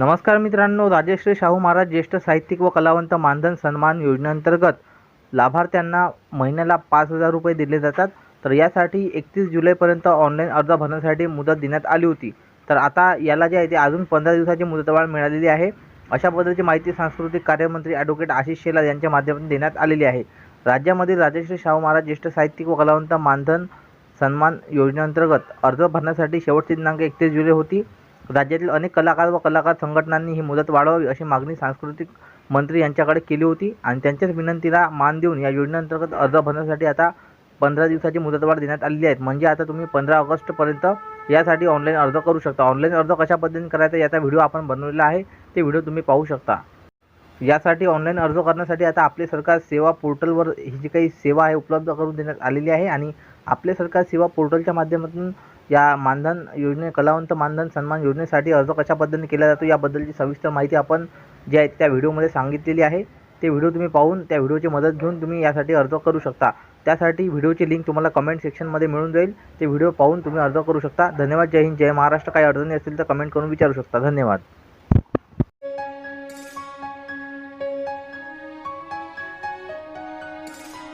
नमस्कार मित्रांनो राजश्री शाहू महाराज ज्येष्ठ साहित्यिक व कलावंत मानधन सन्मान योजनेअंतर्गत लाभार्थ्यांना महिन्याला पाच हजार रुपये दिले जातात. तर यासाठी एकतीस जुलैपर्यंत ऑनलाईन अर्ज भरण्यासाठी मुदत देण्यात आली होती. तर आता याला जे आहे ते अजून पंधरा दिवसाची मुदतवाढ मिळालेली आहे. अशा पद्धतीची माहिती सांस्कृतिक कार्यमंत्री ॲडव्होकेट आशिष शेलार यांच्या माध्यमातून देण्यात आलेली आहे. राज्यामधील राजश्री शाहू महाराज ज्येष्ठ साहित्यिक व कलावंत मानधन सन्मान योजनेअंतर्गत अर्ज भरण्यासाठी शेवटची दिनांक एकतीस जुलै होती. राज्यातील अनेक कलाकार व कलाकार संघटनांनी ही मुदत वाढवावी अशी मागणी सांस्कृतिक मंत्री यांच्याकडे केली होती आणि त्यांच्याच विनंतीला मान देऊन या योजनेअंतर्गत अर्ज भरण्यासाठी आता पंधरा दिवसाची मुदतवाढ देण्यात आलेली आहे. म्हणजे आता तुम्ही पंधरा ऑगस्टपर्यंत यासाठी ऑनलाईन अर्ज करू शकता. ऑनलाईन अर्ज कशा पद्धतीने करायचा याचा व्हिडिओ आपण बनवलेला आहे. ते व्हिडिओ तुम्ही पाहू शकता. यासाठी ऑनलाईन अर्ज करण्यासाठी आता आपले सरकार सेवा पोर्टलवर ही जी काही सेवा आहे उपलब्ध करून देण्यात आलेली आहे आणि आपले सरकार सेवा पोर्टलच्या माध्यमातून या मानधन योजने कलावंत मानधन सन्मान योजनेसाठी अर्ज कशा पद्धतीने केला जातो याबद्दलची सविस्तर माहिती आपण जी आहे त्या व्हिडिओमध्ये सांगितलेली आहे. ते व्हिडिओ तुम्ही पाहून त्या व्हिडिओची मदत घेऊन तुम्ही यासाठी अर्ज करू शकता. त्यासाठी व्हिडिओची लिंक तुम्हाला कमेंट सेक्शनमध्ये मिळून जाईल. ते व्हिडिओ पाहून तुम्ही अर्ज करू शकता. धन्यवाद. जय हिंद. जय महाराष्ट्र. काही अडचणी असतील तर कमेंट करून विचारू शकता. धन्यवाद.